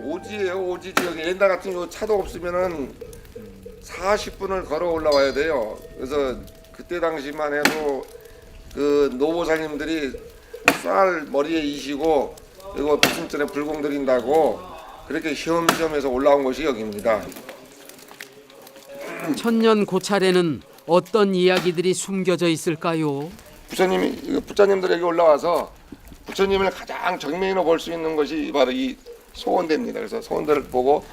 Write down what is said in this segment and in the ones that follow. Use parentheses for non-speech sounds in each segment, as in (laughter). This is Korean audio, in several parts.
오지예요 오지 지역에 옛날 같은 경우 차도 없으면은 40분을 걸어 올라와야 돼요. 그래서 그때 당시만 해도 그 노보사님들이 쌀 머리에 이시고 그리고 비승전에 불공 드린다고 그렇게 시험시험해서 올라온 것이 여기입니다. 천년 고찰에는 어떤 이야기들이 숨겨져 있을까요? 부처님이 이거 부처님들에게 올라와서 부처님을 가장 정면으로 볼 수 있는 것이 바로 이 소원대입니다. 그래서 소원대를 보고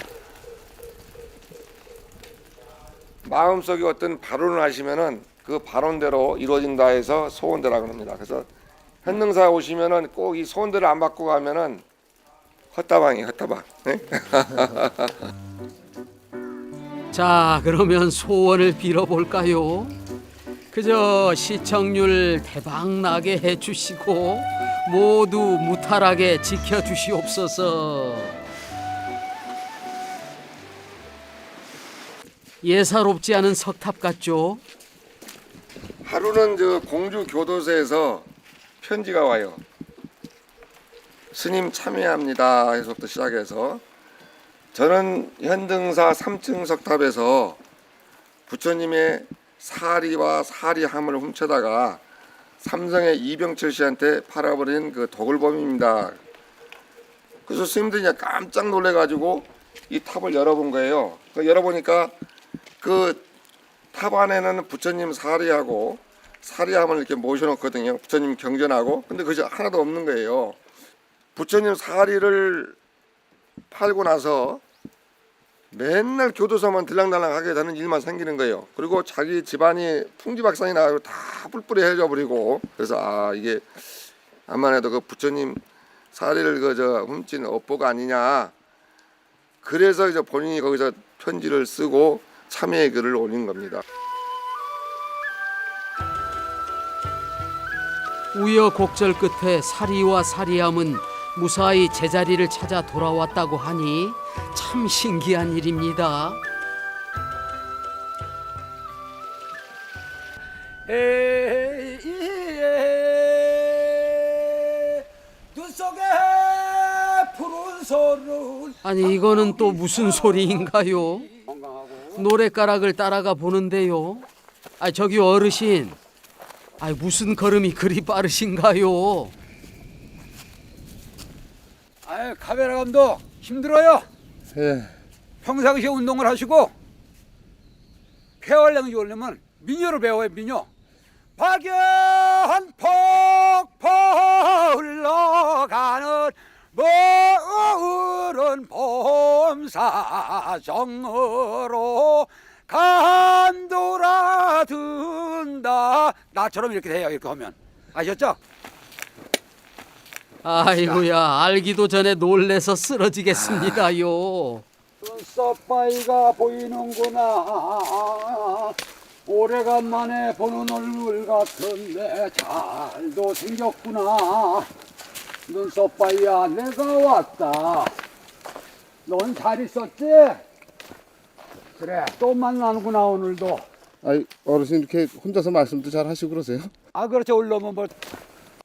마음속에 어떤 발언을 하시면은 그 발언대로 이루어진다 해서 소원대라고 합니다. 그래서 현능사 오시면은 꼭 이 소원대를 안 받고 가면은 헛다방이 헛다방. 네? (laughs) 자, 그러면 소원을 빌어볼까요? 그저 시청률 대박 나게 해주시고 모두 무탈하게 지켜주시옵소서. 예사롭지 않은 석탑 같죠? 하루는 저 공주 교도소에서 편지가 와요. 스님 참여합니다. 해서부터 시작해서 저는 현등사 3층 석탑에서 부처님의 사리와 사리함을 훔쳐다가 삼성의 이병철 씨한테 팔아버린 그 도굴범입니다. 그래서 스님들이 깜짝 놀래가지고 이 탑을 열어본 거예요. 그 열어보니까 그 탑 안에는 부처님 사리하고 사리함을 이렇게 모셔놓거든요. 부처님 경전하고 근데 그것이 하나도 없는 거예요. 부처님 사리를 팔고 나서 맨날 교도소만 들락날락 하게 되는 일만 생기는 거예요. 그리고 자기 집안이 풍지박산이 나고 다 뿔뿔이해져 버리고 그래서 아 이게 암만 해도 그 부처님 사리를 그저 훔친 업보가 아니냐. 그래서 이제 본인이 거기서 편지를 쓰고 참여의 글을 올린 겁니다. 우여곡절 끝에 사리와 사리함은 무사히 제자리를 찾아 돌아왔다고 하니 참 신기한 일입니다. 에이에 눈 속에 푸른 소를 아니 이거는 또 무슨 소리인가요? 노래가락을 따라가 보는데요. 아 저기 어르신, 아 무슨 걸음이 그리 빠르신가요? 아유 카메라 감독 힘들어요 예. 평상시에 운동을 하시고 폐활량이 오려면 민요를 배워요 민요 박연 폭포 흘러가는 머으른 봄사정으로 간돌아 든다 나처럼 이렇게 돼요 이렇게 하면 아셨죠? 아이고야 알기도 전에 놀래서 쓰러지겠습니다요. 눈썹바위가 보이는구나 오래간만에 보는 얼굴 같은데 잘도 생겼구나 눈썹바위야 내가 왔다 넌 잘 있었지? 그래 또 만나는구나 오늘도 아이 어르신 이렇게 혼자서 말씀도 잘 하시고 그러세요? 아 그렇죠 올라오면 뭐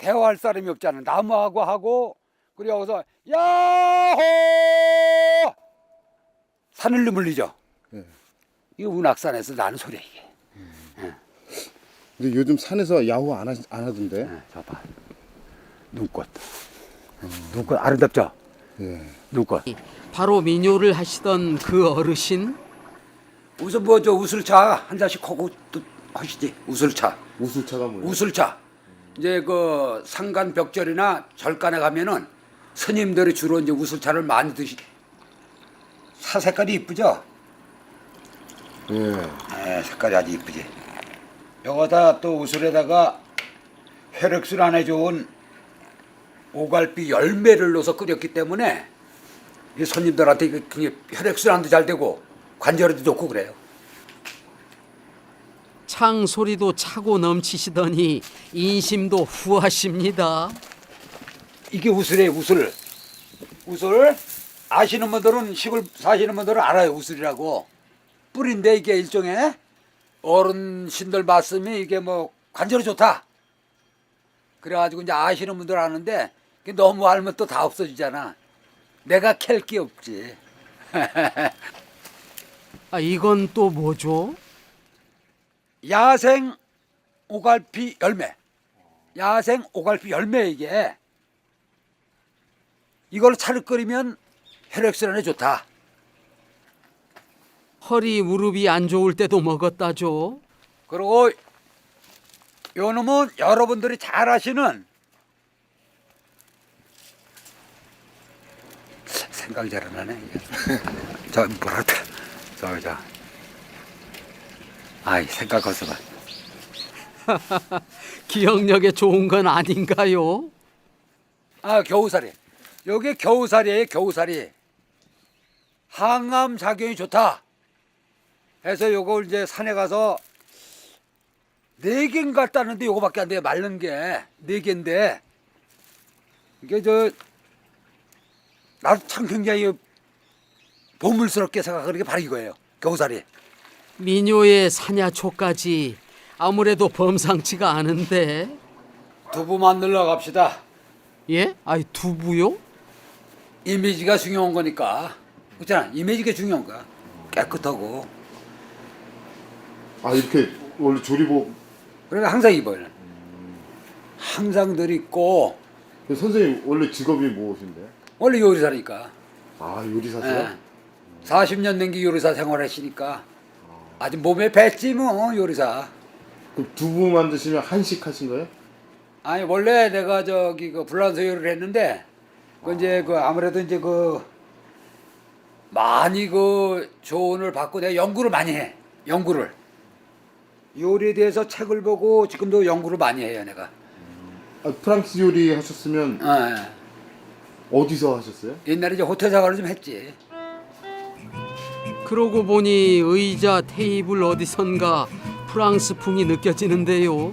대화할 사람이 없잖아. 나무하고 하고 그리고 여기서 야호! 산을 물리죠. 네. 이거 운악산에서 나는 소리야 이게. 근데 요즘 산에서 야호 안, 하, 안 하던데. 네, 저 봐. 눈꽃. 눈꽃 아름답죠? 예. 눈꽃. 바로 민요를 하시던 그 어르신? 우선 뭐저 우슬차. 한 잔씩 하고 또 하시지. 우슬차. 우슬차가 뭐예요? 우슬차 이제 그 상간 벽절이나 절간에 가면은 스님들이 주로 이제 우슬차를 많이 드시 사 색깔이 이쁘죠? 예. 네, 색깔이 아주 이쁘지. 여기다 또 우슬에다가 혈액술 안에 좋은 오갈비 열매를 넣어서 끓였기 때문에 이 손님들한테 이게 혈액순환도 잘 되고 관절에도 좋고 그래요. 창 소리도 차고 넘치시더니 인심도 후하십니다. 이게 우슬이에요, 우슬. 우슬 아시는 분들은 시골 사시는 분들은 알아요, 우슬이라고. 뿌리인데 이게 일종의 어른신들 말씀이 이게 뭐 관절에 좋다. 그래가지고 이제 아시는 분들 아는데 너무 알면 또 다 없어지잖아. 내가 캘 게 없지. (laughs) 아 이건 또 뭐죠? 야생 오갈피 열매. 야생 오갈피 열매 이게. 이걸 차를 끓이면 혈액순환에 좋다. 허리 무릎이 안 좋을 때도 먹었다죠. 그리고 요 놈은 여러분들이 잘 아시는 생각이 잘안 나네. 이게. 저 뭐랄까 저저 아이 생각 없어 봐. (laughs) 기억력에 좋은 건 아닌가요? 아 겨우살이. 여기 겨우살이에요 겨우살이. 항암 작용이 좋다. 해서 요걸 이제 산에 가서 네 개인가 따는데 요거밖에 안 돼요 말른 게. 네 개인데. 이게 저 나도 참 굉장히 보물스럽게 생각하는 게 바로 이거예요 겨우살이 미녀의 사냐초까지 아무래도 범상치가 않은데 두부 만들러 갑시다 예? 아이 두부요? 이미지가 중요한 거니까 그렇잖아 이미지가 중요한 거야 깨끗하고 아 이렇게 원래 조리복 그러니까 항상 입어요. 항상 늘 입고 선생님 원래 직업이 무엇인데? 원래 요리사니까. 아 요리사세요? 예. 40년 넘게 요리사 생활했으니까 아주 몸에 뱄지 뭐 요리사. 그 두부 만드시면 한식 하신 거예요? 아니 원래 내가 저기 그 불란서 요리를 했는데 그 이제 그 아무래도 이제 그 많이 그 조언을 받고 내가 연구를 많이 해. 연구를. 요리에 대해서 책을 보고 지금도 연구를 많이 해요 내가. 아, 프랑스 요리 하셨으면 예. 어디서 하셨어요? 옛날에 이제 호텔 생활을 좀 했지. 그러고 보니 의자 테이블 어디선가 프랑스풍이 느껴지는데요.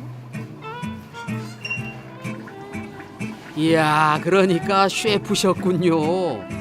이야, 그러니까 셰프셨군요.